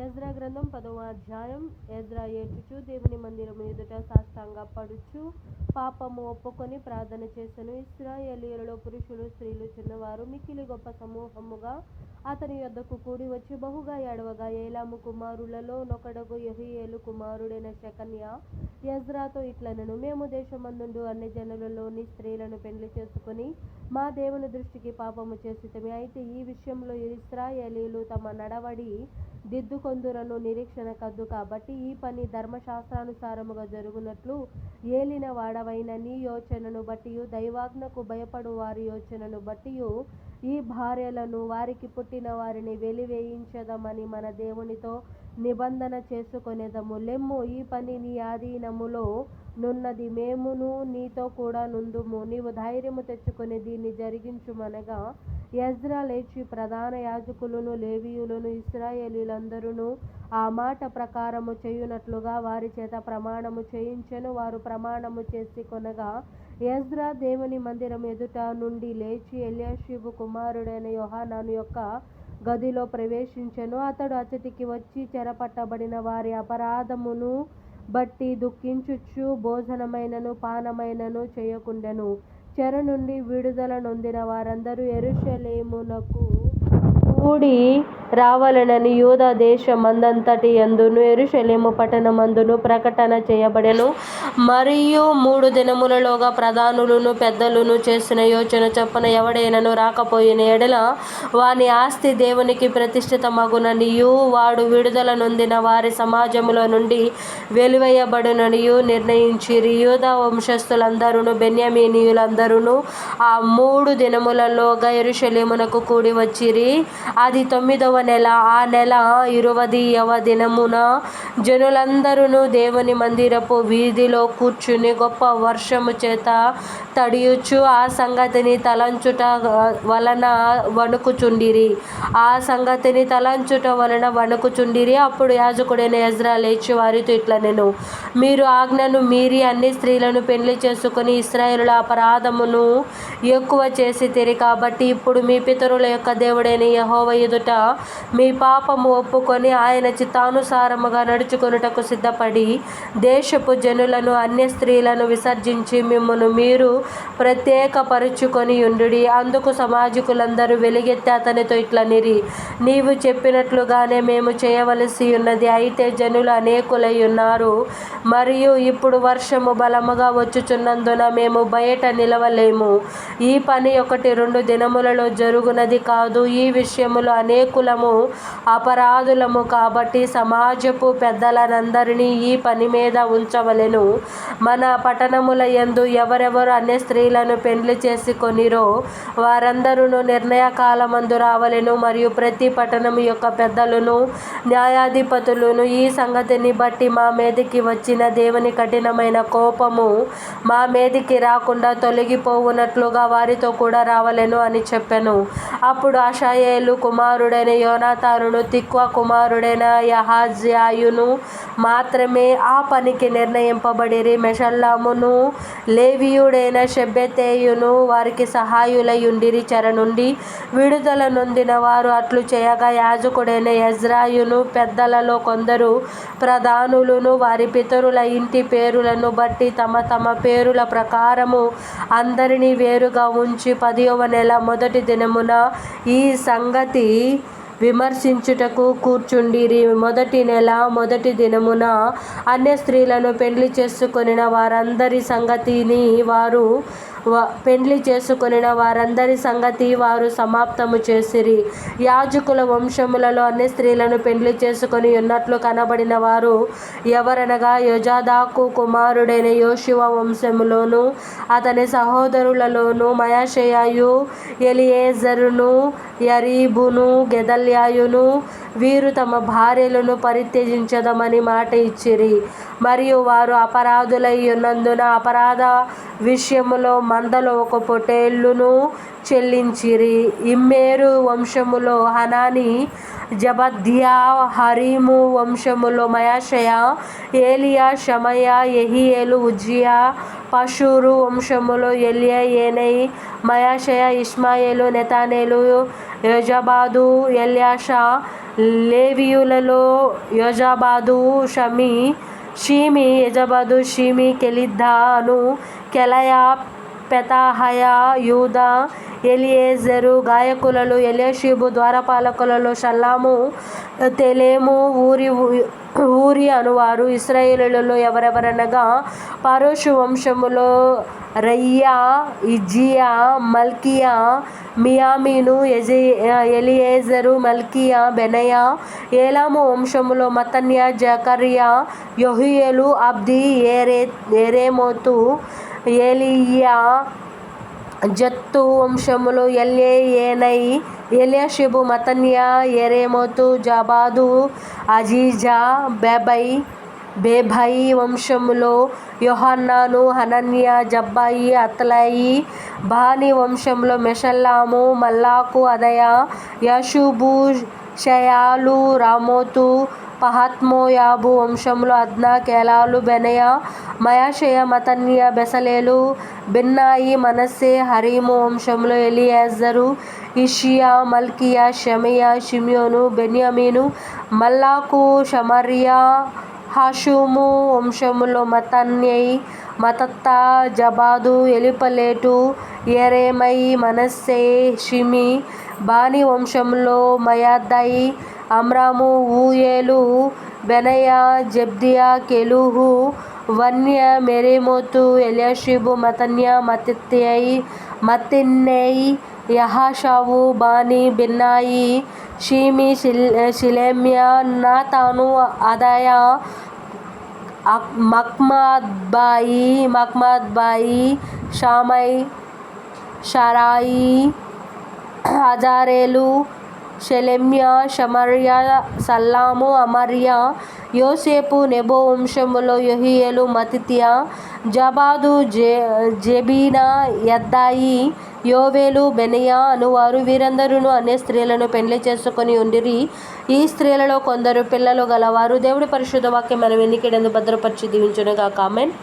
Ezra గ్రంథం పదవ అధ్యాయం. ఎజ్రా ఏడ్చుచు దేవుని మందిరము ఎదుట సాష్టాంగపడుచు పాపము ఒప్పుకొని ప్రార్థన చేసెను. ఇస్రాయలీలలో పురుషులు స్త్రీలు చిన్నవారు మిక్కిలి గొప్ప సమూహముగా అతని యొద్దకు కూడి వచ్చి బహుగా ఎడవగా ఏలాము కుమారులలో నొకడగు ఎహియేలు కుమారుడైన శకన్య ఎజ్రాతో ఇట్లనను. మేము దేశమందుండు అన్ని జనులలోని స్త్రీలను పెండ్లి చేసుకొని మా దేవుని దృష్టికి పాపము చేసితమే. అయితే ఈ విషయంలో ఇస్రాయేలీలు తమ నడవడి దిద్దుకొందురను నిరీక్షణ కద్దు కాబట్టి ఈ పని ధర్మశాస్త్రానుసారముగా జరుగునట్లు ఏలిన వాడవైన నీ యోచనను బట్టియు దైవాజ్ఞకు భయపడు వారి యోచనను బట్టియు ఈ భార్యలను వారికి పుట్టిన వారిని వెలివేయించదమని మన దేవునితో నిబంధన చేసుకొనేదము. లెమ్ము ఈ పని నీ ఆధీనములో నున్నది. మేమును నీతో కూడా నుందుము. నీవు ధైర్యము తెచ్చుకొని దీన్ని జరిగించుమనగా ఎజ్రా లేచి ప్రధాన యాజకులను లేవీయులను ఇస్రాయేలీలందరూ ఆ మాట ప్రకారము చేయునట్లుగా వారి చేత ప్రమాణము చేయించెను. వారు ప్రమాణము చేసి కొనగా ఎజ్రా దేవుని మందిరం ఎదుట నుండి లేచి ఎల్యాషీబు కుమారుడైన యోహానాను యొక్క గదిలో ప్రవేశించెను. అతడు అతడికి వచ్చి చెరపట్టబడిన వారి అపరాధమును బట్టి దుఃఖించుచు భోజనమైనను పానమైనను చేయకుండెను. చెర నుండి విడుదల నొందిన వారందరూ యెరూషలేమునకు కూడి రావాలనని యూదా దేశమందంతటి యందును ఎరుషలేము పట్టణమందును ప్రకటన చేయబడెను. మరియు మూడు దినములలోగా ప్రధానులను పెద్దలను చేసిన యోచన చొప్పున ఎవడైనను రాకపోయిన ఎడల వాని ఆస్తి దేవునికి ప్రతిష్ఠితమగుననియు వాడు విడుదల నొందిన వారి సమాజములో నుండి వెలివేయబడుననియు నిర్ణయించిరి. యూదా వంశస్థులందరూ బెన్యామీనీయులందరూ ఆ మూడు దినములలోగా ఎరుషలేమునకు కూడి వచ్చిరి. అది తొమ్మిదవ నెల. ఆ నెల ఇరవదియవ దినమున జనులందరూ దేవుని మందిరపు వీధిలో కూర్చుని గొప్ప వర్షము చేత తడియుచు ఆ సంగతిని తలంచుట వలన వణుకుచుండిరి. ఆ సంగతిని తలంచుట వలన వణుకుచుండిరి. అప్పుడు యాజకుడైన ఎజ్రా లేచి వారితో ఇట్లా నేను మీరు ఆజ్ఞను మీరి అన్ని స్త్రీలను పెళ్ళి చేసుకుని ఇస్రాయేలుల అపరాధమును ఎక్కువ చేసితిరి కాబట్టి ఇప్పుడు మీ పితరుల యొక్క దేవుడైన యహో యహోవ ఎదుట మీ పాపము ఒప్పుకొని ఆయన చిత్తానుసారముగా నడుచుకొనుటకు సిద్ధపడి దేశపు జనులను అన్య స్త్రీలను విసర్జించి మిమ్మను మీరు ప్రత్యేకపరుచుకొని ఉండు అందుకు సమాజకులందరూ వెలిగెత్తే అతనితో ఇట్లనిరి నీవు చెప్పినట్లుగానే మేము చేయవలసి ఉన్నది. అయితే జనులు అనేకులై ఉన్నారు. మరియు ఇప్పుడు వర్షము బలముగా వచ్చుచున్నందున మేము బయట నిలవలేము. ఈ పని ఒకటి రెండు దినములలో జరుగునది కాదు. ఈ విషయం విషయములో అనేకులము అపరాధులము కాబట్టి సమాజపు పెద్దలనందరినీ ఈ పని మీద ఉంచవలెను. మన పట్టణముల ఎందు ఎవరెవరు అన్య స్త్రీలను పెండ్లి చేసుకొనిరో వారందరూ నిర్ణయ కాలమందు రావలెను. మరియు ప్రతి పట్టణము యొక్క పెద్దలను న్యాయాధిపతులను ఈ సంగతిని బట్టి మా మీదకి వచ్చిన దేవుని కఠినమైన కోపము మా మీదికి రాకుండా తొలగిపోవునట్లుగా వారితో కూడా రావలెను అని చెప్పాను. అప్పుడు అషాయేలు కుమారుడైన యోనాతానును తిక్వా కుమారుడైన యహాజ్యాయును మాత్రమే ఆ పనికి నిర్ణయింపబడిరి మెషల్లామును లేవీయుడైన షెబ్బెతేయును వారికి సహాయులయుండిరి చెర నుండి విడుదల నొందిన వారు అట్లు చేయగా యాజకుడైన ఎజ్రాయును పెద్దలలో కొందరు ప్రధానులను వారి పితరుల ఇంటి పేరులను బట్టి తమ తమ పేరుల ప్రకారము అందరినీ వేరుగా ఉంచి పదియవ నెల మొదటి దినమున ఈ సంగతి విమర్శించుటకు కూర్చుండిరి. మొదటి నెల మొదటి దినమున అన్య స్త్రీలను పెండ్లి చేసుకొనిన వారందరి సంగతిని వారు పెండ్లి చేసుకొనిన వారందరి సంగతి వారు సమాప్తము చేసిరి. యాజకుల వంశములలో అన్ని స్త్రీలను పెండ్లి చేసుకొని ఉన్నట్లు కనబడిన వారు ఎవరనగా యోజాదాకు కుమారుడైన యోశివ వంశములోను అతని సహోదరులలోను మయాషయాయు ఎలియేజరును యరీబును గెదల్యాయును వీరు తమ భార్యలను పరిత్యజించదమని మాట ఇచ్చిరి. మరియు వారు అపరాధులై ఉన్నందున అపరాధ విషయములో మందలో ఒక పొటేళ్ళును చెల్లించిరి. ఇమ్మేరు వంశములో హనాని జబద్యా హరీము వంశములో మయాషయ ఏలియా షమయ ఎహియేలు ఉజ్జియా పశూరు వంశములో ఎలియా ఏనై మయాషయ ఇష్మాయేలు నెతానేలు యోజాబాదు ఎల్యాషా లేవియులలో యోజాబాదు షమీ షీమి యజబాదు షీమి కెలిద్దాను కెలయా పెతాహయ యూదా ఎలియేజరు గాయకులలో ఎలియషీబు ద్వారపాలకులలో షల్లాము తెలేము ఊరి ఊరి అనువారు ఇస్రాయేలులలో ఎవరెవరనగా పరోషు వంశములో రయ్యా ఇజియా మల్కియా మియామీను ఎజే ఎలియేజరు మల్కియా బెనయా ఏలాము వంశములో మతన్యా జకర్యా యొహియేలు అబ్ది ఏరే ఎరేమోతు ఏలియా జత్తు వంశములో ఎల్యేయేనై ఎలియాషిబు మతన్యా ఎరేమోతు జాబాదు అజీజా బెబై బేభాయి వంశములో యోహన్నాను హనన్య జబ్బాయి అత్లాయి బాని వంశంలో మెషల్లాము మల్లాకు అదయ యషుబు షయాలు రామోతు పహాత్మోయాబు వంశంలో అద్నా కేలాలు బెనయ మయాషయ మతన్య బెసలేలు బిన్నాయి మనస్సే హరీము వంశంలో ఎలియాజరు ఇషియా మల్కియా షమయ షిమ్యోను బెన్యామీను మల్లాకు షమరియా హాషుము వంశములో మతన్యై మతత్తా జబాదు ఎలిపలేటు ఎరేమై మనస్సే షిమి బాని వంశంలో మయాద్దై అమ్రాము ఊయేలు బెనయ జబ్దియా కెలుహు వన్య మెరేమోతు ఎలియాషిబు మతన్య మతిత్యై మతిన్నై యహాషావు బాని బిన్నాయి షీమి షిలెమ్యా నాతాను అదాయా మక్మద్బాయి మక్మద్బాయి షామై షరాయి హజారేలు షెలెమ్యా షమర్యా సల్లాము అమర్యా యోసేపు నెబో వంశములో యొహియలు మతిత్య జబాదు జె జెబీనా యద్దాయి యోవేలు బెనయా అనువారు వీరందరూ అనే స్త్రీలను పెండ్లి చేసుకొని ఉండిరి. ఈ స్త్రీలలో కొందరు పిల్లలు గలవారు. దేవుడి పరిశుద్ధ వాక్యం మనం ఎన్నికడందు భద్రపరిచి దీవించునుగా కామెంట్